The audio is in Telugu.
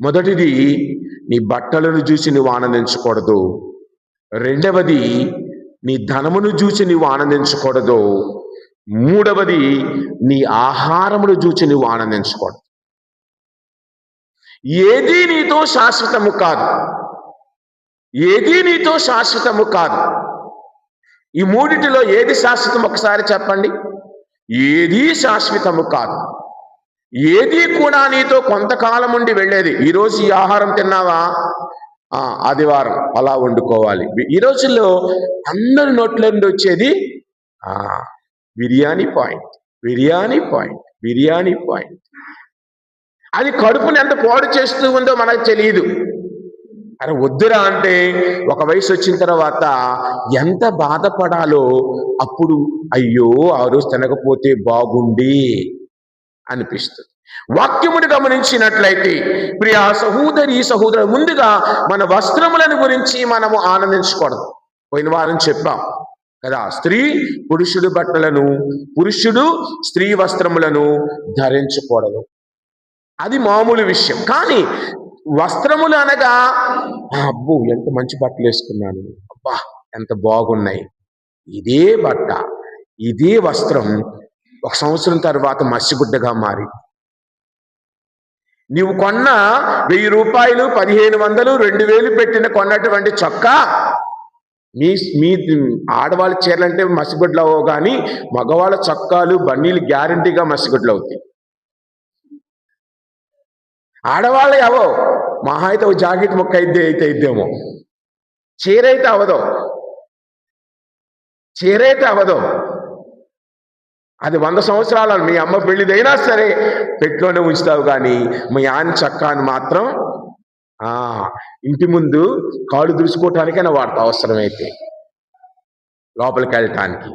మొదటిది నీ బట్టలను చూసి నువ్వు ఆనందించకూడదు. రెండవది నీ ధనమును చూసి నువ్వు ఆనందించకూడదు. మూడవది నీ ఆహారమును చూసి నువ్వు ఆనందించకూడదు. ఏది నీతో శాశ్వతము కాదు. ఏది నీతో శాశ్వతము కాదు. ఈ మూడిటిలో ఏది శాశ్వతం? ఒకసారి చెప్పండి. ఏది శాశ్వతము కాదు. ఏది కూడా నీతో కొంతకాలం ఉండి వెళ్ళేది. ఈరోజు ఈ ఆహారం తిన్నావా? ఆ, ఆదివారం అలా వండుకోవాలి. ఈ రోజుల్లో అందరి నోట్ల నుండి వచ్చేది ఆ, biryani point biryani point biryani point. అది కడుపుని ఎంత పాడు చేస్తూ ఉందో మనకు తెలియదు. అరే వద్దురా అంటే ఒక వయసు వచ్చిన తర్వాత ఎంత బాధపడాలో అప్పుడు అయ్యో ఆ రోజు తినకపోతే బాగుండి అనిపిస్తుంది. వాక్యముని గమనించినట్లయితే ప్రియ సహోదరి సహోదరు ముందుగా మన వస్త్రములను గురించి మనము ఆనందించకూడదు. పోయిన వారం చెప్పాం కదా స్త్రీ పురుషుడు బట్టలను పురుషుడు స్త్రీ వస్త్రములను ధరించకూడదు. అది మామూలు విషయం. కానీ వస్త్రములు అనగా "ఆ, అబ్బో ఎంత మంచి బట్టలు వేసుకున్నాను. అబ్బా ఎంత బాగున్నాయి. ఇదే బట్ట ఇదే వస్త్రం ఒక సంవత్సరం తర్వాత మసిగుడ్డగా మారి నీవు కొన్న వెయ్యి రూపాయలు పదిహేను వందలు రెండు వేలు పెట్టిన కొన్నటువంటి చొక్కా మీ మీ ఆడవాళ్ళ చీరలు అంటే మసిగుడ్లు అవ్వవు కానీ మగవాళ్ళ చొక్కాలు బన్నీలు గ్యారంటీగా మసిగుడ్లు అవుతాయి. ఆడవాళ్ళు అవో మహా అయితే ఒక జాకెట్ ముక్క అయితే అయితే ఇద్దేమో చీర అయితే అవదో చీర అయితే అవదో అది వంద సంవత్సరాలు. మీ అమ్మ పెళ్ళిదైనా సరే పెట్టులోనే ఉంచుతావు కానీ మీ ఆన్ చక్కాని మాత్రం ఇంటి ముందు కాళ్ళు దురుచుకోవటానికైనా వాడతావు అవసరమైతే. లోపలికి వెళ్ళటానికి.